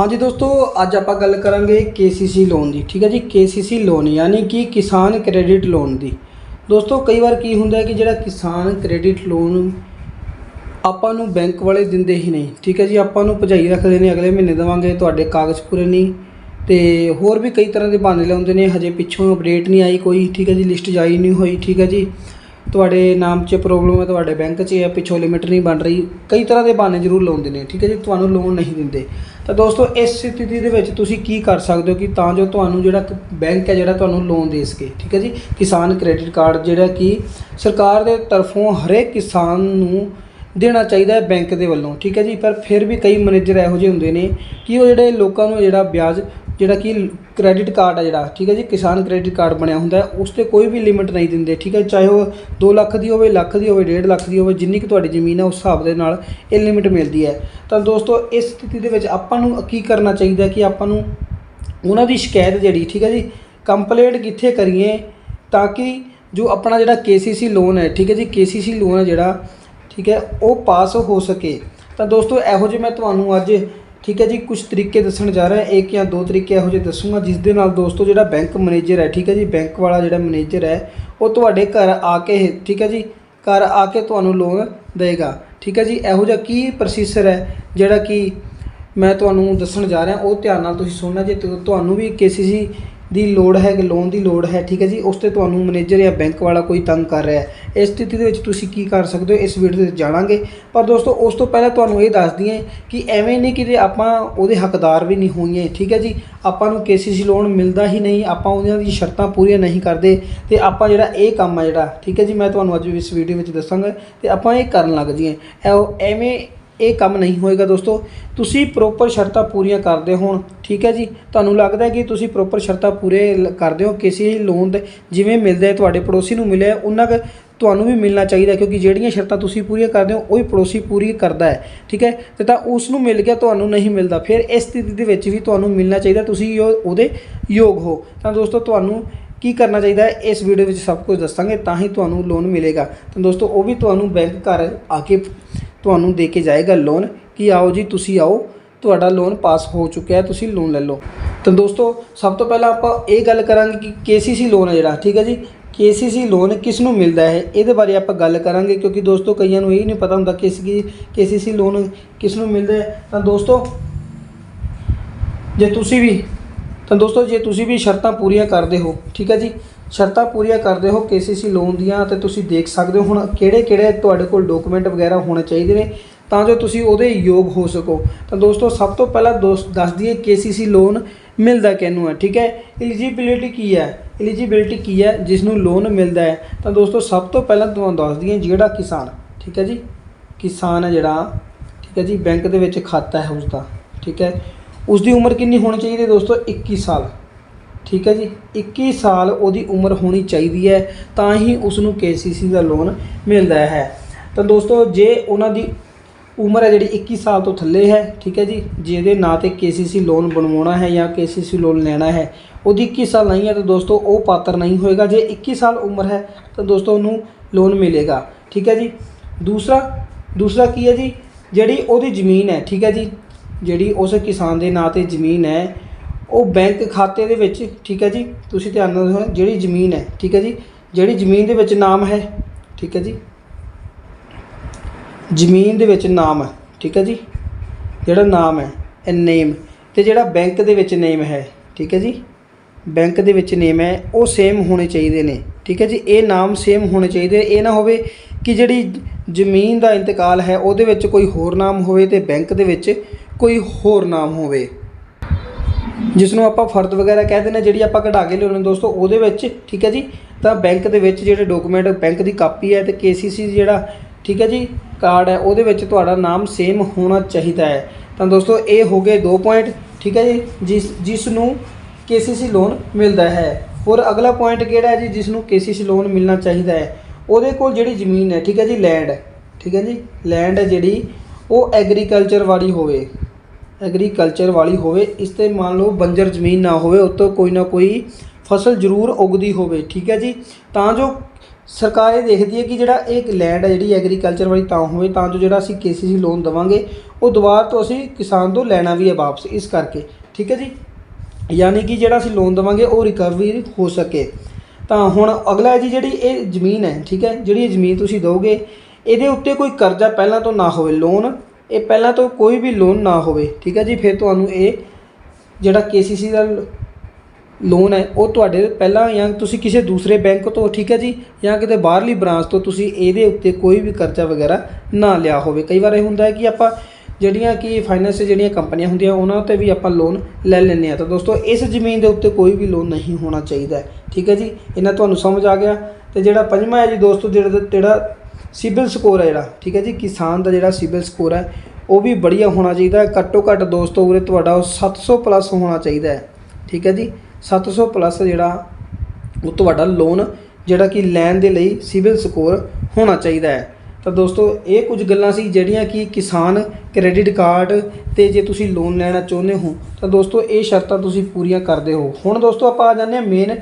ਹਾਂਜੀ ਦੋਸਤੋ, ਅੱਜ ਆਪਾਂ ਗੱਲ ਕਰਾਂਗੇ KCC ਲੋਨ ਦੀ, ਠੀਕ ਹੈ ਜੀ? KCC ਲੋਨ ਯਾਨੀ ਕਿ ਕਿਸਾਨ ਕ੍ਰੈਡਿਟ ਲੋਨ ਦੀ। ਦੋਸਤੋ, ਕਈ ਵਾਰ ਕੀ ਹੁੰਦਾ ਹੈ ਕਿ ਜਿਹੜਾ ਕਿਸਾਨ ਕ੍ਰੈਡਿਟ ਲੋਨ ਆਪਾਂ ਨੂੰ ਬੈਂਕ ਵਾਲੇ ਦਿੰਦੇ ਹੀ ਨਹੀਂ, ਠੀਕ ਹੈ ਜੀ? ਆਪਾਂ ਨੂੰ ਭਜਾਈ ਰੱਖਦੇ ਨੇ, ਅਗਲੇ ਮਹੀਨੇ ਦੇਵਾਂਗੇ, ਤੁਹਾਡੇ ਕਾਗਜ਼ ਪੂਰੇ ਨਹੀਂ। ਤੇ ਹੋਰ ਵੀ ਕਈ ਤਰ੍ਹਾਂ ਦੇ ਬਹਾਨੇ ਲਾਉਂਦੇ ਨੇ, ਹਜੇ ਪਿੱਛੋਂ ਅਪਡੇਟ ਨਹੀਂ ਆਈ ਕੋਈ, ਠੀਕ ਹੈ ਜੀ? ਲਿਸਟ ਜਾਰੀ ਨਹੀਂ ਹੋਈ, ਠੀਕ ਹੈ ਜੀ? ਤੁਹਾਡੇ ਨਾਮ 'ਚ ਪ੍ਰੋਬਲਮ ਹੈ, ਤੁਹਾਡੇ ਬੈਂਕ 'ਚ ਹੈ ਪਿੱਛੋਂ ਲਿਮਿਟ ਨਹੀਂ ਬਣ ਰਹੀ। ਕਈ ਤਰ੍ਹਾਂ ਦੇ ਬਹਾਨੇ ਜ਼ਰੂਰ ਲਾਉਂਦੇ ਨੇ, ਠੀਕ ਹੈ ਜੀ? ਤੁਹਾਨੂੰ ਲੋਨ ਨਹੀਂ ਦਿੰਦੇ। ਤਾਂ ਦੋਸਤੋ, ਇਸ ਸਥਿਤੀ ਦੇ ਵਿੱਚ ਤੁਸੀਂ ਕੀ ਕਰ ਸਕਦੇ ਹੋ ਕਿ ਤਾਂ ਜੋ ਤੁਹਾਨੂੰ ਜਿਹੜਾ ਬੈਂਕ ਹੈ, ਜਿਹੜਾ ਤੁਹਾਨੂੰ ਲੋਨ ਦੇ ਸਕੇ, ਠੀਕ ਹੈ ਜੀ? ਕਿਸਾਨ ਕ੍ਰੈਡਿਟ ਕਾਰਡ ਜਿਹੜਾ ਕਿ ਸਰਕਾਰ ਦੇ ਤਰਫੋਂ ਹਰੇਕ ਕਿਸਾਨ ਨੂੰ ਦੇਣਾ ਚਾਹੀਦਾ ਹੈ ਬੈਂਕ ਦੇ ਵੱਲੋਂ, ਠੀਕ ਹੈ ਜੀ? ਪਰ ਫਿਰ ਵੀ ਕਈ ਮੈਨੇਜਰ ਇਹੋ ਜਿਹੇ ਹੁੰਦੇ ਨੇ ਕਿ ਉਹ ਜਿਹੜੇ ਲੋਕਾਂ ਨੂੰ ਜਿਹੜਾ ਵਿਆਜ ਜਿਹੜਾ ਕਿ ਕ੍ਰੈਡਿਟ ਕਾਰਡ ਹੈ ਜਿਹੜਾ, ਠੀਕ ਹੈ ਜੀ? ਕਿਸਾਨ ਕ੍ਰੈਡਿਟ ਕਾਰਡ ਬਣਿਆ ਹੁੰਦਾ ਉਸ ਤੇ ਕੋਈ ਵੀ ਲਿਮਿਟ ਨਹੀਂ ਦਿੰਦੇ, ਠੀਕ ਹੈ? ਚਾਹੇ ਉਹ 2 ਲੱਖ ਦੀ ਹੋਵੇ, ਲੱਖ ਦੀ ਹੋਵੇ 1.5 ਲੱਖ ਦੀ ਹੋਵੇ, ਜਿੰਨੀ ਕਿ ਤੁਹਾਡੀ ਜ਼ਮੀਨ ਹੈ, ਉਸ ਹਿਸਾਬ ਦੇ ਨਾਲ ਇਹ ਲਿਮਿਟ ਮਿਲਦੀ ਹੈ। ਤਾਂ ਦੋਸਤੋ, ਇਸ ਸਥਿਤੀ ਦੇ ਵਿੱਚ ਆਪਾਂ ਨੂੰ ਕੀ ਕਰਨਾ ਚਾਹੀਦਾ ਕਿ ਆਪਾਂ ਨੂੰ ਉਹਨਾਂ ਦੀ ਸ਼ਿਕਾਇਤ ਜਿਹੜੀ, ਠੀਕ ਹੈ ਜੀ? ਕੰਪਲੇਂਟ ਕਿੱਥੇ ਕਰੀਏ ਤਾਂ ਕਿ ਜੋ ਆਪਣਾ ਜਿਹੜਾ KCC ਲੋਨ ਹੈ, ਠੀਕ ਹੈ ਜੀ? KCC ਲੋਨ ਹੈ ਜਿਹੜਾ, ਠੀਕ ਹੈ, ਉਹ ਪਾਸ ਹੋ ਸਕੇ। ਤਾਂ ਦੋਸਤੋ, ਇਹੋ ਜਿਹੇ ਮੈਂ ਤੁਹਾਨੂੰ ਅੱਜ ਠੀਕ ਹੈ ਜੀ ਕੁਝ ਤਰੀਕੇ ਦੱਸਣ ਜਾ ਰਿਹਾ, ਇੱਕ ਜਾਂ ਦੋ ਤਰੀਕੇ ਇਹੋ ਜਿਹੇ ਦੱਸੂਗਾ, ਜਿਸ ਦੇ ਨਾਲ ਦੋਸਤੋ ਜਿਹੜਾ ਬੈਂਕ ਮੈਨੇਜਰ ਹੈ, ਠੀਕ ਹੈ ਜੀ ਬੈਂਕ ਵਾਲਾ ਜਿਹੜਾ ਮੈਨੇਜਰ ਹੈ, ਉਹ ਤੁਹਾਡੇ ਘਰ ਆ ਕੇ, ਠੀਕ ਹੈ ਜੀ, ਘਰ ਆ ਕੇ ਤੁਹਾਨੂੰ ਲੋਨ ਦੇਗਾ। ਠੀਕ ਹੈ ਜੀ, ਇਹੋ ਜਿਹਾ ਕੀ ਪ੍ਰੋਸੀਜਰ ਹੈ ਜਿਹੜਾ ਕਿ ਮੈਂ ਤੁਹਾਨੂੰ ਦੱਸਣ ਜਾ ਰਿਹਾ, ਉਹ ਧਿਆਨ ਨਾਲ ਤੁਸੀਂ ਸੁਣਨਾ, ਜੇ ਤੁਹਾਨੂੰ ਵੀ KCC ਦੀ ਲੋੜ ਹੈ, ਕਿ ਲੋਨ ਦੀ ਲੋੜ ਹੈ, ਠੀਕ ਹੈ ਜੀ, ਉਸ ਤੇ ਤੁਹਾਨੂੰ ਮੈਨੇਜਰ ਜਾਂ ਬੈਂਕ ਵਾਲਾ ਕੋਈ ਤੰਗ ਕਰ ਰਿਹਾ ਹੈ। ਇਸ ਸਥਿਤੀ ਦੇ ਵਿੱਚ ਤੁਸੀਂ ਕੀ ਕਰ ਸਕਦੇ ਹੋ, ਇਸ ਵੀਡੀਓ ਦੇ ਵਿੱਚ ਜਾਣਾਂਗੇ। ਪਰ ਦੋਸਤੋ, ਉਸ ਤੋਂ ਪਹਿਲਾਂ ਤੁਹਾਨੂੰ ਇਹ ਦੱਸ ਦਈਏ ਕਿ ਐਵੇਂ ਨਹੀਂ ਕਿ ਜੇ ਆਪਾਂ ਉਹਦੇ ਹੱਕਦਾਰ ਵੀ ਨਹੀਂ ਹੋਈਏ, ਠੀਕ ਹੈ ਜੀ। ਆਪਾਂ ਨੂੰ KCC ਲੋਨ ਮਿਲਦਾ ਹੀ ਨਹੀਂ, ਆਪਾਂ ਉਹਨਾਂ ਦੀ ਸ਼ਰਤਾਂ ਪੂਰੀਆਂ ਨਹੀਂ ਕਰਦੇ ਤੇ ਆਪਾਂ ਜਿਹੜਾ ਇਹ ਕੰਮ ਆ ਜਿਹੜਾ, ਠੀਕ ਹੈ ਜੀ, ਮੈਂ ਤੁਹਾਨੂੰ ਅੱਜ ਇਸ ਵੀਡੀਓ ਵਿੱਚ ਦੱਸਾਂਗਾ ਤੇ ਆਪਾਂ ਇਹ ਕਰਨ ਲੱਗ ਜੀਏ ਐ- ਐਵੇਂ ਇਹ ਕੰਮ ਨਹੀਂ ਹੋਏਗਾ ਦੋਸਤੋ। ਤੁਸੀਂ ਪ੍ਰੋਪਰ ਸ਼ਰਤਾਂ ਪੂਰੀਆਂ ਕਰਦੇ ਹੋਣ, ਠੀਕ ਹੈ ਜੀ? ਤੁਹਾਨੂੰ ਲੱਗਦਾ ਹੈ ਕਿ ਤੁਸੀਂ ਪ੍ਰੋਪਰ ਸ਼ਰਤਾਂ ਪੂਰੇ ਕਰਦੇ ਹੋ? ਕਿਸੇ ਲੋਨ ਦੇ, ਜਿਵੇਂ ਮਿਲਦਾ ਹੈ, ਤੁਹਾਡੇ ਪੜੋਸੀ ਨੂੰ ਮਿਲਿਆ ਉਹਨਾਂ ਕੁ, ਤੁਹਾਨੂੰ ਵੀ ਮਿਲਣਾ ਚਾਹੀਦਾ ਕਿਉਂਕਿ ਜਿਹੜੀਆਂ ਸ਼ਰਤਾਂ ਤੁਸੀਂ ਪੂਰੀਆਂ ਕਰਦੇ ਹੋ, ਉਹੀ ਪੜੋਸੀ ਪੂਰੀ ਕਰਦਾ ਹੈ, ਠੀਕ ਹੈ? ਤੇ ਤਾਂ ਉਸ ਨੂੰ ਮਿਲ ਗਿਆ, ਤੁਹਾਨੂੰ ਨਹੀਂ ਮਿਲਦਾ। ਫਿਰ ਇਸ ਸਥਿਤੀ ਦੇ ਵਿੱਚ ਵੀ ਤੁਹਾਨੂੰ ਮਿਲਣਾ ਚਾਹੀਦਾ, ਤੁਸੀਂ ਉਹਦੇ ਯੋਗ ਹੋ। ਤਾਂ ਦੋਸਤੋ, ਤੁਹਾਨੂੰ ਕੀ ਕਰਨਾ ਚਾਹੀਦਾ ਹੈ? ਇਸ ਵੀਡੀਓ ਵਿੱਚ ਸਭ ਕੁਝ ਦੱਸਾਂਗੇ, ਤਾਂ ਹੀ ਤੁਹਾਨੂੰ ਲੋਨ ਮਿਲੇਗਾ। ਤਾਂ ਦੋਸਤੋ, ਉਹ ਵੀ ਤੁਹਾਨੂੰ ਬੈਂਕ ਘਰ ਆ ਕੇ ਤੁਹਾਨੂੰ ਦੇ ਕੇ ਜਾਏਗਾ ਲੋਨ ਕਿ ਆਓ ਜੀ ਤੁਸੀਂ ਆਓ, ਤੁਹਾਡਾ ਲੋਨ ਪਾਸ ਹੋ ਚੁੱਕਿਆ ਹੈ, ਤੁਸੀਂ ਲੋਨ ਲੈ ਲਓ। ਤਾਂ ਦੋਸਤੋ, ਸਭ ਤੋਂ ਪਹਿਲਾਂ ਆਪਾਂ ਇਹ ਗੱਲ ਕਰਾਂਗੇ ਕਿ KCC ਲੋਨ ਹੈ ਜਿਹੜਾ, ਠੀਕ ਹੈ ਜੀ? KCC ਲੋਨ ਕਿਸ ਨੂੰ ਮਿਲਦਾ ਹੈ? ਇਹਦੇ ਬਾਰੇ ਆਪਾਂ ਗੱਲ ਕਰਾਂਗੇ, ਕਿਉਂਕਿ ਦੋਸਤੋ ਕਈਆਂ ਨੂੰ ਇਹ ਨਹੀਂ ਪਤਾ ਹੁੰਦਾ ਕਿਸ ਕਿ KCC ਲੋਨ ਕਿਸ ਨੂੰ ਮਿਲਦਾ ਹੈ। ਤਾਂ ਦੋਸਤੋ, ਜੇ ਤੁਸੀਂ ਵੀ, ਤਾਂ ਦੋਸਤੋ, ਜੇ ਤੁਸੀਂ ਵੀ ਸ਼ਰਤਾਂ ਪੂਰੀਆਂ ਕਰਦੇ ਹੋ, ਠੀਕ ਹੈ ਜੀ? ਸ਼ਰਤਾਂ ਪੂਰੀਆਂ ਕਰਦੇ ਹੋ KCC ਲੋਨ ਦੀਆਂ ਤੇ ਤੁਸੀਂ ਦੇਖ ਸਕਦੇ ਹੋ ਹੁਣ ਕਿਹੜੇ ਕਿਹੜੇ ਤੁਹਾਡੇ ਕੋਲ ਡਾਕੂਮੈਂਟ ਵਗੈਰਾ ਹੋਣੇ ਚਾਹੀਦੇ ਨੇ, ਤਾਂ ਜੋ ਤੁਸੀਂ ਉਹਦੇ ਯੋਗ ਹੋ ਸਕੋ। ਤਾਂ ਦੋਸਤੋ, ਸਭ ਤੋਂ ਪਹਿਲਾਂ ਦੋਸਤ ਦੱਸ ਦਈਏ KCC ਲੋਨ ਮਿਲਦਾ ਕਿਹਨੂੰ ਹੈ, ਠੀਕ ਹੈ? ਐਲੀਜੀਬਿਲਿਟੀ ਕੀ ਹੈ? ਐਲੀਜੀਬਿਲਿਟੀ ਕੀ ਹੈ? ਜਿਸ ਨੂੰ ਲੋਨ ਮਿਲਦਾ ਹੈ। ਤਾਂ ਦੋਸਤੋ, ਸਭ ਤੋਂ ਪਹਿਲਾਂ ਤੁਹਾਨੂੰ ਦੱਸ ਦਈਏ ਜਿਹੜਾ ਕਿਸਾਨ, ਠੀਕ ਹੈ ਜੀ? ਕਿਸਾਨ ਹੈ ਜਿਹੜਾ, ਠੀਕ ਹੈ ਜੀ? ਬੈਂਕ ਦੇ ਵਿੱਚ ਖਾਤਾ ਹੈ ਉਸਦਾ, ਠੀਕ ਹੈ? ਉਸ ਦੀ ਉਮਰ ਕਿੰਨੀ ਹੋਣੀ ਚਾਹੀਦੀ ਹੈ ਦੋਸਤੋ? 21 ਸਾਲ। ਠੀਕ ਹੈ ਜੀ? 21 ਸਾਲ ਉਹਦੀ ਉਮਰ ਹੋਣੀ ਚਾਹੀਦੀ ਹੈ, ਤਾਂ ਹੀ ਉਸ ਨੂੰ KCC ਦਾ ਲੋਨ ਮਿਲਦਾ ਹੈ। ਤਾਂ ਦੋਸਤੋ, ਜੇ ਉਹਨਾਂ ਦੀ ਉਮਰ ਹੈ ਜਿਹੜੀ 21 ਸਾਲ ਤੋਂ ਥੱਲੇ ਹੈ, ਠੀਕ ਹੈ ਜੀ, ਜਿਹਦੇ ਨਾਂ ਤੇ KCC ਲੋਨ ਬਣਵਾਉਣਾ ਹੈ ਜਾਂ KCC ਲੋਨ ਲੈਣਾ ਹੈ, ਉਹਦੀ 21 ਸਾਲ ਨਹੀਂ ਹੈ ਤਾਂ ਦੋਸਤੋ, ਉਹ ਪਾਤਰ ਨਹੀਂ ਹੋਏਗਾ। ਜੇ 21 ਸਾਲ ਉਮਰ ਹੈ, ਤਾਂ ਦੋਸਤੋ ਉਹਨੂੰ ਲੋਨ ਮਿਲੇਗਾ। ਠੀਕ ਹੈ ਜੀ? ਦੂਸਰਾ ਦੂਸਰਾ ਕੀ ਹੈ ਜੀ? ਜਿਹੜੀ ਉਹਦੀ ਜ਼ਮੀਨ ਹੈ, ਠੀਕ ਹੈ ਜੀ, ਜਿਹੜੀ ਉਸ ਕਿਸਾਨ ਦੇ ਨਾਂ ਤੇ ਜ਼ਮੀਨ ਹੈ ਉਹ ਬੈਂਕ ਖਾਤੇ ਦੇ ਵਿੱਚ, ਠੀਕ ਹੈ ਜੀ, ਤੁਸੀਂ ਧਿਆਨ ਨਾਲ ਸੁਣੋ, ਜਿਹੜੀ ਜ਼ਮੀਨ ਹੈ, ਠੀਕ ਹੈ ਜੀ, ਜਿਹੜੀ ਜ਼ਮੀਨ ਦੇ ਵਿੱਚ ਨਾਮ ਹੈ, ਠੀਕ ਹੈ ਜੀ, ਜ਼ਮੀਨ ਦੇ ਵਿੱਚ ਨਾਮ ਹੈ, ਠੀਕ ਹੈ ਜੀ, ਜਿਹੜਾ ਨਾਮ ਹੈ, ਇਹ ਨੇਮ ਤੇ ਜਿਹੜਾ ਬੈਂਕ ਦੇ ਵਿੱਚ ਨੇਮ ਹੈ, ਠੀਕ ਹੈ ਜੀ, ਬੈਂਕ ਦੇ ਵਿੱਚ ਨੇਮ ਹੈ, ਉਹ ਸੇਮ ਹੋਣੇ ਚਾਹੀਦੇ ਨੇ, ਠੀਕ ਹੈ ਜੀ, ਇਹ ਨਾਮ ਸੇਮ ਹੋਣੇ ਚਾਹੀਦੇ ਇਹ ਨਾ ਹੋਵੇ ਕਿ ਜਿਹੜੀ ਜ਼ਮੀਨ ਦਾ ਇੰਤਕਾਲ ਹੈ, ਉਹਦੇ ਵਿੱਚ ਕੋਈ ਹੋਰ ਨਾਮ ਹੋਵੇ ਤੇ ਬੈਂਕ ਦੇ ਵਿੱਚ ਕੋਈ ਹੋਰ ਨਾਮ ਹੋਵੇ। ਜਿਸ ਨੂੰ ਆਪਾਂ ਫਰਦ ਵਗੈਰਾ ਕਹਿ ਦਿੰਦੇ ਹਾਂ, ਜਿਹੜੀ ਆਪਾਂ ਕਢਾ ਕੇ ਲਿਆਉਂਦੇ ਦੋਸਤੋ, ਉਹਦੇ ਵਿੱਚ, ਠੀਕ ਹੈ ਜੀ? ਤਾਂ ਬੈਂਕ ਦੇ ਵਿੱਚ ਜਿਹੜੇ ਡਾਕੂਮੈਂਟ ਬੈਂਕ ਦੀ ਕਾਪੀ ਹੈ ਤੇ KCC ਜਿਹੜਾ, ਠੀਕ ਹੈ ਜੀ ਕਾਰਡ ਹੈ, ਉਹਦੇ ਵਿੱਚ ਤੁਹਾਡਾ ਨਾਮ ਸੇਮ ਹੋਣਾ ਚਾਹੀਦਾ ਹੈ। ਤਾਂ ਦੋਸਤੋ, ਇਹ ਹੋ ਗਏ ਦੋ ਪੁਆਇੰਟ ਠੀਕ ਹੈ ਜੀ? ਜਿਸ ਜਿਸ ਨੂੰ KCC ਲੋਨ ਮਿਲਦਾ ਹੈ। ਹੋਰ ਅਗਲਾ ਪੁਆਇੰਟ ਕਿਹੜਾ ਹੈ ਜੀ ਜਿਸ ਨੂੰ KCC ਲੋਨ ਮਿਲਣਾ ਚਾਹੀਦਾ ਹੈ? ਉਹਦੇ ਕੋਲ ਜਿਹੜੀ ਜ਼ਮੀਨ ਹੈ, ਠੀਕ ਹੈ ਜੀ ਲੈਂਡ ਠੀਕ ਹੈ ਜੀ? ਲੈਂਡ ਹੈ ਜਿਹੜੀ, ਉਹ ਐਗਰੀਕਲਚਰ ਵਾਲੀ ਹੋਵੇ। ਐਗਰੀਕਲਚਰ ਵਾਲੀ ਹੋਵੇ, ਇਸ ਤੇ ਮੰਨ ਲਓ ਬੰਜਰ ਜ਼ਮੀਨ ਨਾ ਹੋਵੇ, ਉੱਤੋਂ ਕੋਈ ਨਾ ਕੋਈ ਫਸਲ ਜ਼ਰੂਰ ਉਗਦੀ ਹੋਵੇ, ਠੀਕ ਹੈ ਜੀ? ਤਾਂ ਜੋ ਸਰਕਾਰ ਇਹ ਦੇਖਦੀ ਹੈ ਕਿ ਜਿਹੜਾ ਇਹ ਲੈਂਡ ਹੈ ਜਿਹੜੀ ਐਗਰੀਕਲਚਰ ਵਾਲੀ ਤਾਂ ਹੋਵੇ, ਤਾਂ ਜੋ ਜਿਹੜਾ ਅਸੀਂ KCC ਲੋਨ ਦਵਾਂਗੇ, ਉਹ ਦੁਬਾਰਾ ਤੋਂ ਅਸੀਂ ਕਿਸਾਨ ਤੋਂ ਲੈਣਾ ਵੀ ਹੈ ਵਾਪਸ, ਇਸ ਕਰਕੇ, ਠੀਕ ਹੈ ਜੀ? ਯਾਨੀ ਕਿ ਜਿਹੜਾ ਅਸੀਂ ਲੋਨ ਦੇਵਾਂਗੇ, ਉਹ ਰਿਕਵਰੀ ਹੋ ਸਕੇ। ਤਾਂ ਹੁਣ ਅਗਲਾ ਹੈ ਜੀ ਜਿਹੜੀ ਇਹ ਜ਼ਮੀਨ ਹੈ, ਠੀਕ ਹੈ, ਜਿਹੜੀ ਇਹ ਜ਼ਮੀਨ ਤੁਸੀਂ ਦਿਓਗੇ ਇਹਦੇ ਉੱਤੇ ਕੋਈ ਕਰਜ਼ਾ ਪਹਿਲਾਂ ਤੋਂ ਨਾ ਹੋਵੇ ਲੋਨ ਇਹ ਪਹਿਲਾਂ ਤੋਂ ਕੋਈ ਵੀ ਲੋਨ ਨਾ ਹੋਵੇ, ਠੀਕ ਹੈ ਜੀ? ਫਿਰ ਤੁਹਾਨੂੰ ਇਹ ਜਿਹੜਾ KCC ਦਾ ਲੋਨ ਹੈ, ਉਹ ਤੁਹਾਡੇ ਪਹਿਲਾਂ ਜਾਂ ਤੁਸੀਂ ਕਿਸੇ ਦੂਸਰੇ ਬੈਂਕ ਤੋਂ, ਠੀਕ ਹੈ ਜੀ? ਜਾਂ ਕਿਤੇ ਬਾਹਰਲੀ ਬ੍ਰਾਂਚ ਤੋਂ ਤੁਸੀਂ ਇਹਦੇ ਉੱਤੇ ਕੋਈ ਵੀ ਕਰਜ਼ਾ ਵਗੈਰਾ ਨਾ ਲਿਆ ਹੋਵੇ। ਕਈ ਵਾਰ ਇਹ ਹੁੰਦਾ ਹੈ ਕਿ ਆਪਾਂ ਜਿਹੜੀਆਂ ਕਿ ਫਾਈਨੈਂਸ ਜਿਹੜੀਆਂ ਕੰਪਨੀਆਂ ਹੁੰਦੀਆਂ, ਉਹਨਾਂ 'ਤੇ ਵੀ ਆਪਾਂ ਲੋਨ ਲੈ ਲੈਂਦੇ ਆ ਤਾਂ ਦੋਸਤੋ, ਇਸ ਜ਼ਮੀਨ ਦੇ ਉੱਤੇ ਕੋਈ ਵੀ ਲੋਨ ਨਹੀਂ ਹੋਣਾ ਚਾਹੀਦਾ ਠੀਕ ਹੈ ਜੀ? ਇਹਨਾਂ ਤੁਹਾਨੂੰ ਸਮਝ ਆ ਗਿਆ? ਤੇ ਜਿਹੜਾ ਪੰਜਵਾਂ ਹੈ ਜੀ ਦੋਸਤੋ, ਜਿਹੜਾ ਜਿਹੜਾ ਸਿਬਿਲ ਸਕੋਰ ਹੈ ਜਿਹੜਾ, ਠੀਕ ਹੈ ਜੀ, ਕਿਸਾਨ ਦਾ ਜਿਹੜਾ ਸਿਬਿਲ ਸਕੋਰ ਹੈ, ਉਹ ਵੀ ਬੜੀਆ ਹੋਣਾ ਚਾਹੀਦਾ, ਘੱਟੋ ਘੱਟ ਦੋਸਤੋ ਉਰੇ ਤੁਹਾਡਾ ਉਹ 700 ਪਲੱਸ ਹੋਣਾ ਚਾਹੀਦਾ ਹੈ, ਠੀਕ ਹੈ ਜੀ 700 ਪਲੱਸ ਜਿਹੜਾ ਉਹ ਤੁਹਾਡਾ ਲੋਨ ਜਿਹੜਾ ਕਿ ਲੈਣ ਦੇ ਲਈ ਸਿਬਿਲ ਸਕੋਰ ਹੋਣਾ ਚਾਹੀਦਾ ਹੈ। ਤਾਂ ਦੋਸਤੋ, ਇਹ ਕੁਝ ਗੱਲਾਂ ਸੀ ਜਿਹੜੀਆਂ ਕਿ ਕਿਸਾਨ ਕ੍ਰੈਡਿਟ ਕਾਰਡ ਤੇ ਜੇ ਤੁਸੀਂ ਲੋਨ ਲੈਣਾ ਚਾਹੁੰਦੇ ਹੋ, ਤਾਂ ਦੋਸਤੋ ਇਹ ਸ਼ਰਤਾਂ ਤੁਸੀਂ ਪੂਰੀਆਂ ਕਰਦੇ ਹੋ। ਹੁਣ ਦੋਸਤੋ ਆਪਾਂ ਆ ਜਾਂਦੇ ਹਾਂ ਮੇਨ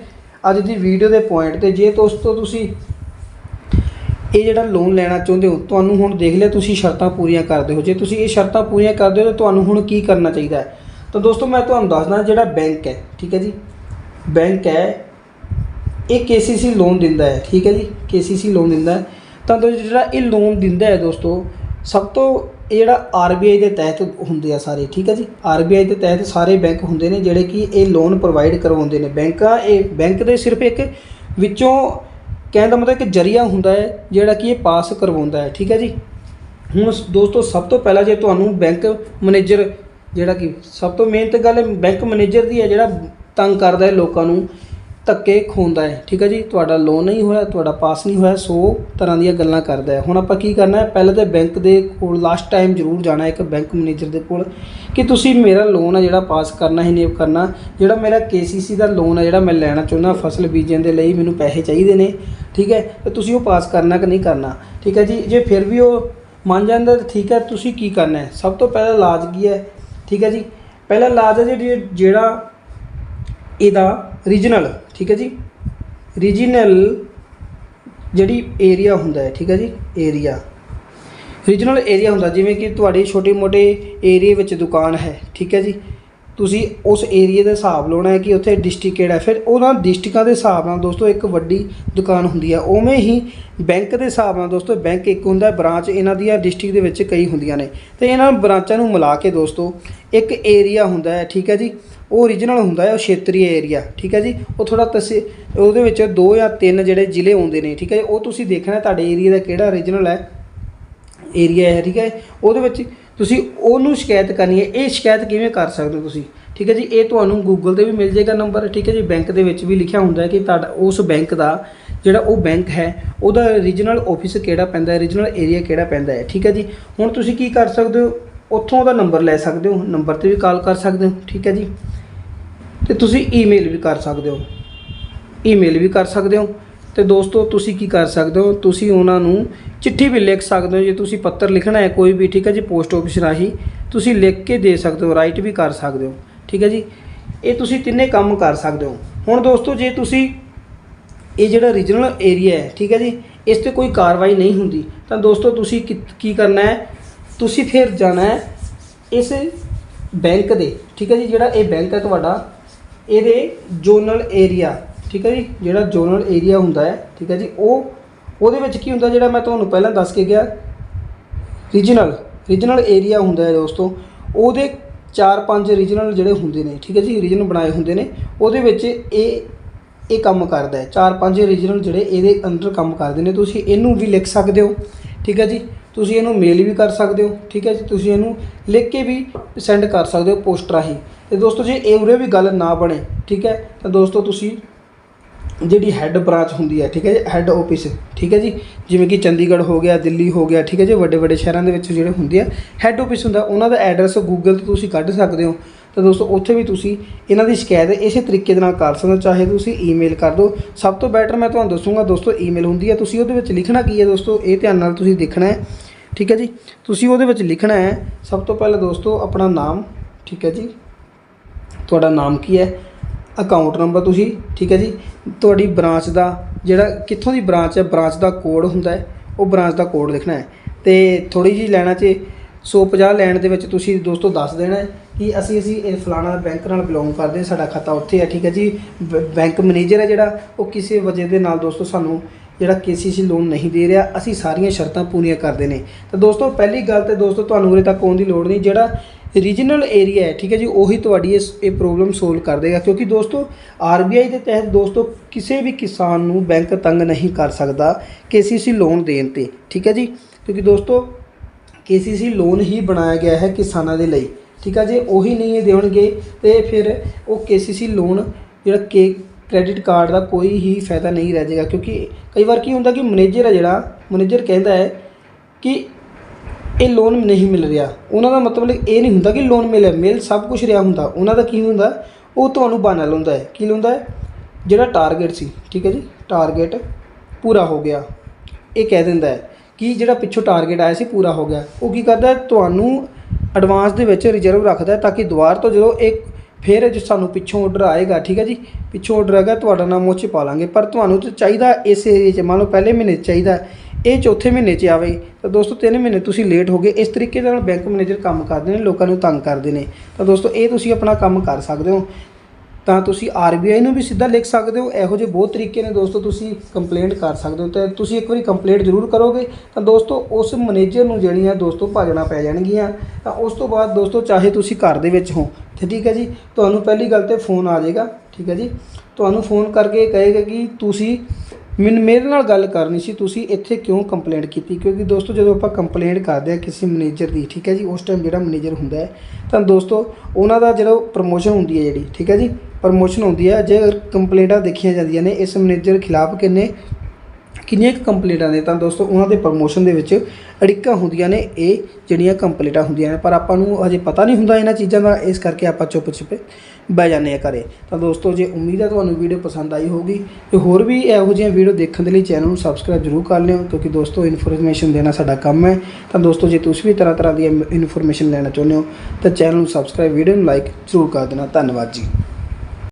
ਅੱਜ ਦੀ ਵੀਡੀਓ ਦੇ ਪੁਆਇੰਟ ਤੇ। ਜੇ ਦੋਸਤੋ ਤੁਸੀਂ ਇਹ ਜਿਹੜਾ ਲੋਨ ਲੈਣਾ ਚਾਹੁੰਦੇ ਹੋ, ਤੁਹਾਨੂੰ ਹੁਣ ਦੇਖ ਲਿਆ ਤੁਸੀਂ ਸ਼ਰਤਾਂ ਪੂਰੀਆਂ ਕਰਦੇ ਹੋ। ਜੇ ਤੁਸੀਂ ਇਹ ਸ਼ਰਤਾਂ ਪੂਰੀਆਂ ਕਰਦੇ ਹੋ, ਤਾਂ ਤੁਹਾਨੂੰ ਹੁਣ ਕੀ ਕਰਨਾ ਚਾਹੀਦਾ ਹੈ? ਤਾਂ ਦੋਸਤੋ, ਮੈਂ ਤੁਹਾਨੂੰ ਦੱਸਦਾ ਜਿਹੜਾ ਬੈਂਕ ਹੈ, ਠੀਕ ਹੈ ਜੀ? ਬੈਂਕ ਹੈ, ਇਹ KCC ਲੋਨ ਦਿੰਦਾ ਹੈ, ਠੀਕ ਹੈ ਜੀ? KCC ਲੋਨ ਦਿੰਦਾ ਹੈ। ਤਾਂ ਜਿਹੜਾ ਇਹ ਲੋਨ ਦਿੰਦਾ ਹੈ ਦੋਸਤੋ, ਸਭ ਤੋਂ ਇਹ ਜਿਹੜਾ RBI ਦੇ ਤਹਿਤ ਹੁੰਦੇ ਆ ਸਾਰੇ, ਠੀਕ ਹੈ ਜੀ? RBI ਦੇ ਤਹਿਤ ਸਾਰੇ ਬੈਂਕ ਹੁੰਦੇ ਨੇ, ਜਿਹੜੇ ਕਿ ਇਹ ਲੋਨ ਪ੍ਰੋਵਾਈਡ ਕਰਵਾਉਂਦੇ ਨੇ। ਬੈਂਕਾਂ ਇਹ ਬੈਂਕ ਦੇ ਸਿਰਫ ਇੱਕ, ਵਿੱਚੋਂ ਕਹਿਣ ਦਾ ਮਤਲਬ ਇੱਕ ਜਰੀਆ ਹੁੰਦਾ ਹੈ, ਜਿਹੜਾ ਕਿ ਇਹ ਪਾਸ ਕਰਵਾਉਂਦਾ ਹੈ, ਠੀਕ ਹੈ ਜੀ? ਹੁਣ ਦੋਸਤੋ, ਸਭ ਤੋਂ ਪਹਿਲਾਂ ਜੇ ਤੁਹਾਨੂੰ ਬੈਂਕ ਮੈਨੇਜਰ ਜਿਹੜਾ ਕਿ ਸਭ ਤੋਂ ਮੇਨ ਤੇ ਗੱਲ ਬੈਂਕ ਮੈਨੇਜਰ ਦੀ ਹੈ ਜਿਹੜਾ ਤੰਗ ਕਰਦਾ ਹੈ ਲੋਕਾਂ ਨੂੰ ਧੱਕੇ ਖੋਂਦਾ ਹੈ। ਠੀਕ ਹੈ ਜੀ? ਤੁਹਾਡਾ ਲੋਨ ਨਹੀਂ ਹੋਇਆ, ਤੁਹਾਡਾ ਪਾਸ ਨਹੀਂ ਹੋਇਆ, ਸੋ ਤਰ੍ਹਾਂ ਦੀਆਂ ਗੱਲਾਂ ਕਰਦਾ ਹੈ। ਹੁਣ ਆਪਾਂ ਕੀ ਕਰਨਾ ਹੈ? ਪਹਿਲਾਂ ਤਾਂ ਬੈਂਕ ਦੇ ਕੋਲ ਲਾਸਟ ਟਾਈਮ ਜ਼ਰੂਰ ਜਾਣਾ ਇੱਕ ਬੈਂਕ ਮੈਨੇਜਰ ਦੇ ਕੋਲ ਕਿ ਤੁਸੀਂ ਮੇਰਾ ਲੋਨ ਹੈ ਜਿਹੜਾ ਪਾਸ ਕਰਨਾ ਹੀ ਨਹੀਂ ਕਰਨਾ, ਜਿਹੜਾ ਮੇਰਾ KCC ਦਾ ਲੋਨ ਹੈ ਜਿਹੜਾ ਮੈਂ ਲੈਣਾ ਚਾਹੁੰਦਾ, ਫਸਲ ਬੀਜਣ ਦੇ ਲਈ ਮੈਨੂੰ ਪੈਸੇ ਚਾਹੀਦੇ ਨੇ। ਠੀਕ ਹੈ? ਤੇ ਤੁਸੀਂ ਉਹ ਪਾਸ ਕਰਨਾ ਕਿ ਨਹੀਂ ਕਰਨਾ? ਠੀਕ ਹੈ ਜੀ? ਜੇ ਫਿਰ ਵੀ ਉਹ ਮੰਨ ਜਾਂਦਾ ਤਾਂ ਠੀਕ ਹੈ, ਤੁਸੀਂ ਕੀ ਕਰਨਾ ਹੈ? ਸਭ ਤੋਂ ਪਹਿਲਾ ਇਲਾਜ ਕੀ ਹੈ? ਠੀਕ ਹੈ ਜੀ? ਪਹਿਲਾ ਇਲਾਜ ਹੈ ਜਿਹੜੀ ਜਿਹੜਾ ਇਹਦਾ ਰੀਜਨਲ, ਠੀਕ ਹੈ ਜੀ? ਰੀਜਨਲ ਜਿਹੜੀ ਏਰੀਆ ਹੁੰਦਾ ਹੈ, ਠੀਕ ਹੈ ਜੀ? ਏਰੀਆ ਰੀਜਨਲ ਏਰੀਆ ਹੁੰਦਾ, ਜਿਵੇਂ ਕਿ ਤੁਹਾਡੇ ਛੋਟੇ ਮੋਟੇ ਏਰੀਆ ਵਿੱਚ ਦੁਕਾਨ ਹੈ, ਠੀਕ ਹੈ ਜੀ? ਤੁਸੀਂ ਉਸ ਏਰੀਆ ਦੇ ਹਿਸਾਬ ਲਾਉਣਾ ਹੈ ਕਿ ਉੱਥੇ ਡਿਸਟ੍ਰਿਕਟ ਕਿਹੜਾ ਫਿਰ ਉਹਨਾਂ ਡਿਸਟ੍ਰਿਕਾਂ ਦੇ ਹਿਸਾਬ ਨਾਲ ਦੋਸਤੋ, ਇੱਕ ਵੱਡੀ ਦੁਕਾਨ ਹੁੰਦੀ ਹੈ। ਉਵੇਂ ਹੀ ਬੈਂਕ ਦੇ ਹਿਸਾਬ ਨਾਲ ਦੋਸਤੋ ਬੈਂਕ ਇੱਕ ਹੁੰਦਾ ਬ੍ਰਾਂਚ ਇਹਨਾਂ ਦੀਆਂ ਡਿਸਟ੍ਰਿਕਟ ਦੇ ਵਿੱਚ ਕਈ ਹੁੰਦੀਆਂ ਨੇ। ਤੇ ਇਹਨਾਂ ਬ੍ਰਾਂਚਾਂ ਨੂੰ ਮਿਲਾ ਕੇ ਦੋਸਤੋ, ਇੱਕ ਏਰੀਆ ਹੁੰਦਾ ਹੈ, ਠੀਕ ਹੈ ਜੀ? ਉਹ ਓਰੀਜਨਲ ਹੁੰਦਾ ਹੈ ਉਹ ਖੇਤਰੀ ਏਰੀਆ ਠੀਕ ਹੈ ਜੀ? ਉਹ ਥੋੜਾ ਤਸੇ ਉਹਦੇ ਵਿੱਚ ਦੋ ਜਾਂ ਤਿੰਨ ਜਿਹੜੇ ਜ਼ਿਲ੍ਹੇ ਆਉਂਦੇ ਨੇ ਠੀਕ ਹੈ ਜੀ, ਉਹ ਤੁਸੀਂ ਦੇਖਣਾ ਤੁਹਾਡੇ ਏਰੀਆ ਦਾ ਕਿਹੜਾ ਓਰੀਜਨਲ ਹੈ ਏਰੀਆ ਹੈ ਠੀਕ ਹੈ ਉਹਦੇ ਵਿੱਚ ਤੁਸੀਂ ਉਹਨੂੰ ਸ਼ਿਕਾਇਤ ਕਰਨੀ ਹੈ ਇਹ ਸ਼ਿਕਾਇਤ ਕਿਵੇਂ ਕਰ ਸਕਦੇ ਹੋ ਤੁਸੀਂ? ਠੀਕ ਹੈ ਜੀ? ਇਹ ਤੁਹਾਨੂੰ ਗੂਗਲ ਤੇ ਵੀ ਮਿਲ ਜਾਏਗਾ ਨੰਬਰ ਠੀਕ ਹੈ ਜੀ? ਬੈਂਕ ਦੇ ਵਿੱਚ ਵੀ ਲਿਖਿਆ ਹੁੰਦਾ ਹੈ ਕਿ ਤੁਹਾਡਾ ਉਸ ਬੈਂਕ ਦਾ ਜਿਹੜਾ ਉਹ ਬੈਂਕ ਹੈ ਉਹਦਾ ਰੀਜਨਲ ਆਫਿਸ ਕਿਹੜਾ ਪੈਂਦਾ ਹੈ ਰੀਜਨਲ ਏਰੀਆ ਕਿਹੜਾ ਪੈਂਦਾ ਹੈ ਠੀਕ ਹੈ ਜੀ? ਹੁਣ ਤੁਸੀਂ ਕੀ ਕਰ ਸਕਦੇ ਹੋ? ਉੱਥੋਂ ਉਹਦਾ ਨੰਬਰ ਲੈ ਸਕਦੇ ਹੋ ਨੰਬਰ ਤੇ ਵੀ ਕਾਲ ਕਰ ਸਕਦੇ ਹੋ ਠੀਕ ਹੈ ਜੀ? ਤੇ ਤੁਸੀਂ ਈਮੇਲ ਵੀ ਕਰ ਸਕਦੇ ਹੋ। ਈਮੇਲ ਵੀ ਕਰ ਸਕਦੇ ਹੋ। ਤੇ ਦੋਸਤੋ, ਤੁਸੀਂ ਕੀ ਕਰ ਸਕਦੇ ਹੋ? ਤੁਸੀਂ ਉਹਨਾਂ ਨੂੰ ਚਿੱਠੀ ਵੀ ਲਿਖ ਸਕਦੇ ਹੋ। ਜੇ ਤੁਸੀਂ ਪੱਤਰ ਲਿਖਣਾ ਹੈ, ਕੋਈ ਵੀ, ਠੀਕ ਹੈ ਜੀ, ਪੋਸਟ ਆਫਿਸ ਰਾਹੀਂ, ਤੁਸੀਂ ਲਿਖ ਕੇ ਦੇ ਸਕਦੇ ਹੋ ਰਾਈਟ ਵੀ ਕਰ ਸਕਦੇ ਹੋ, ਠੀਕ ਹੈ ਜੀ। ਇਹ ਤੁਸੀਂ ਤਿੰਨੇ ਕੰਮ ਕਰ ਸਕਦੇ ਹੋ। ਹੁਣ ਦੋਸਤੋ, ਜੇ ਤੁਸੀਂ ਇਹ ਜਿਹੜਾ ਰੀਜਨਲ ਏਰੀਆ ਹੈ, ਠੀਕ ਹੈ ਜੀ, ਇਸ ਤੇ ਕੋਈ ਕਾਰਵਾਈ ਨਹੀਂ ਹੁੰਦੀ, ਤਾਂ ਦੋਸਤੋ, ਤੁਸੀਂ ਕੀ- ਕੀ ਕਰਨਾ ਹੈ? ਤੁਸੀਂ ਫਿਰ ਜਾਣਾ ਹੈ ਇਸ ਬੈਂਕ ਦੇ, ਠੀਕ ਹੈ ਜੀ, ਜਿਹੜਾ ਇਹ ਬੈਂਕ ਹੈ ਤੁਹਾਡਾ ਇਹਦੇ ਜ਼ੋਨਲ ਏਰੀਆ, ਠੀਕ ਹੈ ਜੀ? ਜਿਹੜਾ ਜ਼ੋਨਲ ਏਰੀਆ ਹੁੰਦਾ ਹੈ, ਠੀਕ ਹੈ ਜੀ? ਉਹ, ਉਹਦੇ ਵਿੱਚ ਕੀ ਹੁੰਦਾ ਜਿਹੜਾ ਮੈਂ ਤੁਹਾਨੂੰ ਪਹਿਲਾਂ ਦੱਸ ਕੇ ਗਿਆ? ਰੀਜਨਲ ਰੀਜਨਲ ਏਰੀਆ ਹੁੰਦਾ ਹੈ ਦੋਸਤੋ। ਉਹਦੇ 4-5 ਰੀਜਨਲ ਜਿਹੜੇ ਹੁੰਦੇ ਨੇ, ਠੀਕ ਹੈ ਜੀ? ਰੀਜਨ ਬਣਾਏ ਹੁੰਦੇ ਨੇ। ਉਹਦੇ ਵਿੱਚ ਇਹ ਇਹ ਕੰਮ ਕਰਦਾ ਹੈ। 4-5 ਰੀਜਨਲ ਜਿਹੜੇ ਇਹਦੇ ਅੰਡਰ ਕੰਮ ਕਰਦੇ ਨੇ। ਤੁਸੀਂ ਇਹਨੂੰ ਵੀ ਲਿਖ ਸਕਦੇ ਹੋ, ਠੀਕ ਹੈ ਜੀ? ਤੁਸੀਂ ਇਹਨੂੰ ਮੇਲ ਵੀ ਕਰ ਸਕਦੇ ਹੋ, ਠੀਕ ਹੈ ਜੀ? ਤੁਸੀਂ ਇਹਨੂੰ ਲਿਖ ਕੇ ਵੀ ਸੈਂਡ ਕਰ ਸਕਦੇ ਹੋ ਪੋਸਟ ਰਾਹੀਂ। ਤੇ ਦੋਸਤੋ, ਜੇ ਇਹ ਉਰੇ ਵੀ ਗੱਲ ਨਾ ਬਣੇ, ਠੀਕ ਹੈ? ਤਾਂ ਦੋਸਤੋ, ਤੁਸੀਂ ਜਿਹੜੀ ਹੈੱਡ ਬ੍ਰਾਂਚ ਹੁੰਦੀ ਹੈ, ਠੀਕ ਹੈ ਜੀ? ਹੈੱਡ ਆਫਿਸ ਠੀਕ ਹੈ ਜੀ? ਜਿਵੇਂ ਕਿ ਚੰਡੀਗੜ੍ਹ ਹੋ ਗਿਆ, ਦਿੱਲੀ ਹੋ ਗਿਆ, ਠੀਕ ਹੈ ਜੀ? ਵੱਡੇ ਵੱਡੇ ਸ਼ਹਿਰਾਂ ਦੇ ਵਿੱਚ ਜਿਹੜੇ ਹੁੰਦੇ ਆ ਹੈੱਡ ਆਫਿਸ ਹੁੰਦਾ, ਉਹਨਾਂ ਦਾ ਐਡਰੈਸ ਗੂਗਲ ਤੇ ਤੁਸੀਂ ਕੱਢ ਸਕਦੇ ਹੋ। ਤਾਂ ਦੋਸਤੋ, ਉੱਥੇ ਵੀ ਤੁਸੀਂ ਇਹਨਾਂ ਦੀ ਸ਼ਿਕਾਇਤ ਇਸੇ ਤਰੀਕੇ ਦੇ ਨਾਲ ਕਰ ਸਕਦੇ ਹੋ, ਚਾਹੇ ਤੁਸੀਂ ਈਮੇਲ ਕਰ ਦਿਓ। ਸਭ ਤੋਂ ਬੈਟਰ ਮੈਂ ਤੁਹਾਨੂੰ ਦੱਸੂਗਾ ਦੋਸਤੋ ਈਮੇਲ ਹੁੰਦੀ ਹੈ। ਤੁਸੀਂ ਉਹਦੇ ਵਿੱਚ ਲਿਖਣਾ ਕੀ ਹੈ ਦੋਸਤੋ? ਇਹ ਧਿਆਨ ਨਾਲ ਤੁਸੀਂ ਦੇਖਣਾ ਹੈ, ਠੀਕ ਹੈ ਜੀ? ਤੁਸੀਂ ਉਹਦੇ ਵਿੱਚ ਲਿਖਣਾ ਹੈ, ਸਭ ਤੋਂ ਪਹਿਲਾਂ ਦੋਸਤੋ, ਆਪਣਾ ਨਾਮ, ਠੀਕ ਹੈ ਜੀ? ਤੁਹਾਡਾ ਨਾਮ ਕੀ ਹੈ? ਅਕਾਊਂਟ ਨੰਬਰ ਤੁਸੀਂ, ਠੀਕ ਹੈ ਜੀ? ਤੁਹਾਡੀ ਬ੍ਰਾਂਚ ਦਾ ਜਿਹੜਾ ਕਿੱਥੋਂ ਦੀ ਬ੍ਰਾਂਚ ਹੈ ਬ੍ਰਾਂਚ ਦਾ ਕੋਡ ਹੁੰਦਾ ਹੈ, ਉਹ ਬ੍ਰਾਂਚ ਦਾ ਕੋਡ ਲਿਖਣਾ ਹੈ। ਤੇ ਥੋੜੀ ਜੀ ਲੈਣਾ 'ਚ 150 ਲੈਣ ਦੇ ਵਿੱਚ ਤੁਸੀਂ ਦੋਸਤੋ ਦੱਸ ਦੇਣਾ ਕਿ ਅਸੀਂ ਅਸੀਂ ਇਹ ਫਲਾਣਾ ਬੈਂਕ ਨਾਲ ਬਿਲੋਂਗ ਕਰਦੇ ਸਾਡਾ ਖਾਤਾ ਉੱਥੇ ਹੈ, ਠੀਕ ਹੈ ਜੀ? ਬ- ਬੈਂਕ ਮੈਨੇਜਰ ਹੈ ਜਿਹੜਾ, ਉਹ ਕਿਸੇ ਵਜ੍ਹਾ ਦੇ ਨਾਲ ਦੋਸਤੋ ਸਾਨੂੰ ਜਿਹੜਾ KCC ਲੋਨ ਨਹੀਂ ਦੇ ਰਿਹਾ, ਅਸੀਂ ਸਾਰੀਆਂ ਸ਼ਰਤਾਂ ਪੂਰੀਆਂ ਕਰਦੇ ਨੇ। ਤਾਂ ਦੋਸਤੋ, ਪਹਿਲੀ ਗੱਲ ਤੇ ਦੋਸਤੋ, ਤੁਹਾਨੂੰ ਉਰੇ ਤੱਕ ਆਉਣ ਦੀ ਲੋੜ ਨਹੀਂ, ਜਿਹੜਾ ਰੀਜਨਲ ਏਰੀਆ ਹੈ, ਠੀਕ ਹੈ ਜੀ, ਉਹੀ ਤੁਹਾਡੀ ਇਸ, ਇਹ ਪ੍ਰੋਬਲਮ ਸੋਲਵ ਕਰ ਦੇਗਾ। ਕਿਉਂਕਿ ਦੋਸਤੋ ਆਰਬੀਆਈ ਦੇ ਤਹਿਤ ਦੋਸਤੋ, ਕਿਸੇ ਵੀ ਕਿਸਾਨ ਨੂੰ ਬੈਂਕ ਤੰਗ ਨਹੀਂ ਕਰ ਸਕਦਾ KCC ਲੋਨ ਦੇਣ ਤੇ, ਠੀਕ ਹੈ ਜੀ? ਕਿਉਂਕਿ ਦੋਸਤੋ KCC ਲੋਨ ਹੀ ਬਣਾਇਆ ਗਿਆ ਹੈ ਕਿਸਾਨਾਂ ਦੇ ਲਈ, ਠੀਕ ਹੈ ਜੇ? ਉਹੀ ਨਹੀਂ ਇਹ ਦੇਣਗੇ ਤੇ ਫਿਰ ਉਹ KCC ਲੋਨ ਜਿਹੜਾ ਕੇ ਕ੍ਰੈਡਿਟ ਕਾਰਡ ਦਾ ਕੋਈ ਹੀ ਫਾਇਦਾ ਨਹੀਂ ਰਹਿ ਜਾਏਗਾ। ਕਿਉਂਕਿ ਕਈ ਵਾਰ ਕੀ ਹੁੰਦਾ ਕਿ ਮੈਨੇਜਰ ਹੈ ਜਿਹੜਾ ਮੈਨੇਜਰ ਕਹਿੰਦਾ ਹੈ ਕਿ ਇਹ ਲੋਨ ਨਹੀਂ ਮਿਲ ਰਿਹਾ। ਉਹਨਾਂ ਦਾ ਮਤਲਬ ਇਹ ਨਹੀਂ ਹੁੰਦਾ ਕਿ ਲੋਨ ਮਿਲਿਆ। ਮਿਲ ਸਭ ਕੁਝ ਰਿਹਾ ਹੁੰਦਾ। ਉਹਨਾਂ ਦਾ ਕੀ ਹੁੰਦਾ? ਉਹ ਤੁਹਾਨੂੰ ਬਹਾਨਾ ਲਾਉਂਦਾ ਹੈ। ਕੀ ਲਾਉਂਦਾ ਹੈ? ਜਿਹੜਾ ਟਾਰਗੇਟ ਸੀ। ਠੀਕ ਹੈ ਜੀ? ਟਾਰਗੇਟ ਪੂਰਾ ਹੋ ਗਿਆ। ਇਹ ਕਹਿ ਦਿੰਦਾ ਹੈ ਕਿ ਜਿਹੜਾ ਪਿੱਛੋਂ ਟਾਰਗੇਟ ਆਇਆ ਸੀ, ਪੂਰਾ ਹੋ ਗਿਆ। ਉਹ ਕੀ ਕਰਦਾ ਤੁਹਾਨੂੰ ਐਡਵਾਂਸ ਦੇ ਵਿੱਚ ਰਿਜ਼ਰਵ ਰੱਖਦਾ ਤਾਂ ਕਿ ਦੁਬਾਰ ਤੋਂ ਜਦੋਂ ਇੱਕ ਫਿਰ ਜੇ ਸਾਨੂੰ ਪਿੱਛੋਂ ਆਰਡਰ ਆਏਗਾ, ਠੀਕ ਹੈ ਜੀ? ਪਿੱਛੋਂ ਆਰਡਰ ਆਏਗਾ, ਤੁਹਾਡਾ ਨਾਮ ਉਹ ਪਾ ਲਾਂਗੇ। ਪਰ ਤੁਹਾਨੂੰ ਤਾਂ ਚਾਹੀਦਾ ਇਸ ਏਰੀਏ 'ਚ, ਮੰਨ ਲਓ ਪਹਿਲੇ ਮਹੀਨੇ ਚਾਹੀਦਾ ਇਹ ਚੌਥੇ ਮਹੀਨੇ 'ਚ ਆਵੇ, ਤਾਂ ਦੋਸਤੋ ਤਿੰਨ ਮਹੀਨੇ ਤੁਸੀਂ ਲੇਟ ਹੋ ਗਏ ਇਸ ਤਰੀਕੇ ਦੇ ਨਾਲ ਬੈਂਕ ਮੈਨੇਜਰ ਕੰਮ ਕਰਦੇ ਨੇ, ਲੋਕਾਂ ਨੂੰ ਤੰਗ ਕਰਦੇ ਨੇ। ਤਾਂ ਦੋਸਤੋ ਇਹ ਤੁਸੀਂ ਆਪਣਾ ਕੰਮ ਕਰ ਸਕਦੇ ਹੋ। ਤਾਂ ਤੁਸੀਂ ਆਰਬੀਆਈ ਨੂੰ ਵੀ ਸਿੱਧਾ ਲਿਖ ਸਕਦੇ ਹੋ, ਇਹੋ ਜਿਹੇ ਬਹੁਤ ਤਰੀਕੇ ਨੇ ਦੋਸਤੋ ਤੁਸੀਂ ਕੰਪਲੇਂਟ ਕਰ ਸਕਦੇ ਹੋ। ਤੇ ਤੁਸੀਂ ਇੱਕ ਵਾਰੀ ਕੰਪਲੇਂਟ ਜ਼ਰੂਰ ਕਰੋਗੇ, ਤਾਂ ਦੋਸਤੋ ਉਸ ਮੈਨੇਜਰ ਨੂੰ ਜਿਹੜੀਆਂ ਦੋਸਤੋ ਭਾਜਣਾ ਪੈ ਜਾਣਗੀਆਂ, ਤਾਂ ਉਸ ਤੋਂ ਬਾਅਦ ਦੋਸਤੋ ਚਾਹੇ ਤੁਸੀਂ ਘਰ ਦੇ ਵਿੱਚ ਹੋ, ਤੇ ਠੀਕ ਹੈ ਜੀ, ਤੁਹਾਨੂੰ ਪਹਿਲੀ ਗੱਲ ਤੇ ਫੋਨ ਆ ਜਾਏਗਾ, ਠੀਕ ਹੈ ਜੀ। ਤੁਹਾਨੂੰ ਫੋਨ ਕਰਕੇ ਕਹੇਗਾ ਕਿ ਤੁਸੀਂ ਮੈਨੂੰ ਮੇਰੇ ਨਾਲ ਗੱਲ ਕਰਨੀ ਸੀ, ਤੁਸੀਂ ਇੱਥੇ ਕਿਉਂ ਕੰਪਲੇਂਟ ਕੀਤੀ? ਕਿਉਂਕਿ ਦੋਸਤੋ, ਜਦੋਂ ਆਪਾਂ ਕੰਪਲੇਂਟ ਕਰਦੇ ਆ ਕਿਸੇ ਮੈਨੇਜਰ ਦੀ, ਠੀਕ ਹੈ ਜੀ, ਉਸ ਟਾਈਮ ਜਿਹੜਾ ਮੈਨੇਜਰ ਹੁੰਦਾ ਹੈ, ਤਾਂ ਦੋਸਤੋ, ਉਹਨਾਂ ਦਾ ਜਿਹੜਾ ਪ੍ਰਮੋਸ਼ਨ ਹੁੰਦੀ ਹੈ ਜਿਹੜੀ, ਠੀਕ ਹੈ ਜੀ ਪ੍ਰਮੋਸ਼ਨ ਹੁੰਦੀ ਹੈ, ਜੇ ਕੰਪਲੇਂਟਾਂ ਦੇਖੀਆਂ ਜਾਂਦੀਆਂ ਨੇ, ਇਸ ਮੈਨੇਜਰ ਖਿਲਾਫ ਕਿੰਨੇ ਕਿੰਨੀਆਂ ਕੁ ਕੰਪਲੀਟਾਂ ਨੇ ਤਾਂ ਦੋਸਤੋ ਉਹਨਾਂ ਦੇ ਪ੍ਰਮੋਸ਼ਨ ਦੇ ਵਿੱਚ ਅੜਿੱਕਾਂ ਹੁੰਦੀਆਂ ਨੇ ਇਹ ਜਿਹੜੀਆਂ ਕੰਪਲੀਟਾਂ ਹੁੰਦੀਆਂ ਨੇ, ਪਰ ਆਪਾਂ ਨੂੰ ਹਜੇ ਪਤਾ ਨਹੀਂ ਹੁੰਦਾ ਇਹਨਾਂ ਚੀਜ਼ਾਂ ਦਾ, ਇਸ ਕਰਕੇ ਆਪਾਂ ਚੁੱਪ ਚੁੱਪੇ ਬਹਿ ਜਾਂਦੇ ਆ ਘਰੇ। ਤਾਂ ਦੋਸਤੋ ਜੇ ਉਮੀਦ ਹੈ ਤੁਹਾਨੂੰ ਵੀਡੀਓ ਪਸੰਦ ਆਈ ਹੋਊਗੀ ਤੇ ਹੋਰ ਵੀ ਇਹੋ ਜਿਹੀਆਂ ਵੀਡੀਓ ਦੇਖਣ ਦੇ ਲਈ ਚੈਨਲ ਨੂੰ ਸਬਸਕ੍ਰਾਈਬ ਜ਼ਰੂਰ ਕਰ ਲਿਓ, ਕਿਉਂਕਿ ਦੋਸਤੋ ਇਨਫੋਰਮੇਸ਼ਨ ਦੇਣਾ ਸਾਡਾ ਕੰਮ ਹੈ। ਤਾਂ ਦੋਸਤੋ ਜੇ ਤੁਸੀਂ ਵੀ ਤਰ੍ਹਾਂ ਤਰ੍ਹਾਂ ਦੀ ਇਨਫੋਰਮੇਸ਼ਨ ਲੈਣਾ ਚਾਹੁੰਦੇ ਹੋ, ਤਾਂ ਚੈਨਲ ਨੂੰ ਸਬਸਕ੍ਰਾਈਬ ਵੀਡੀਓ ਨੂੰ ਲਾਈਕ ਜ਼ਰੂਰ ਕਰ ਦੇਣਾ। ਧੰਨਵਾਦ ਜੀ।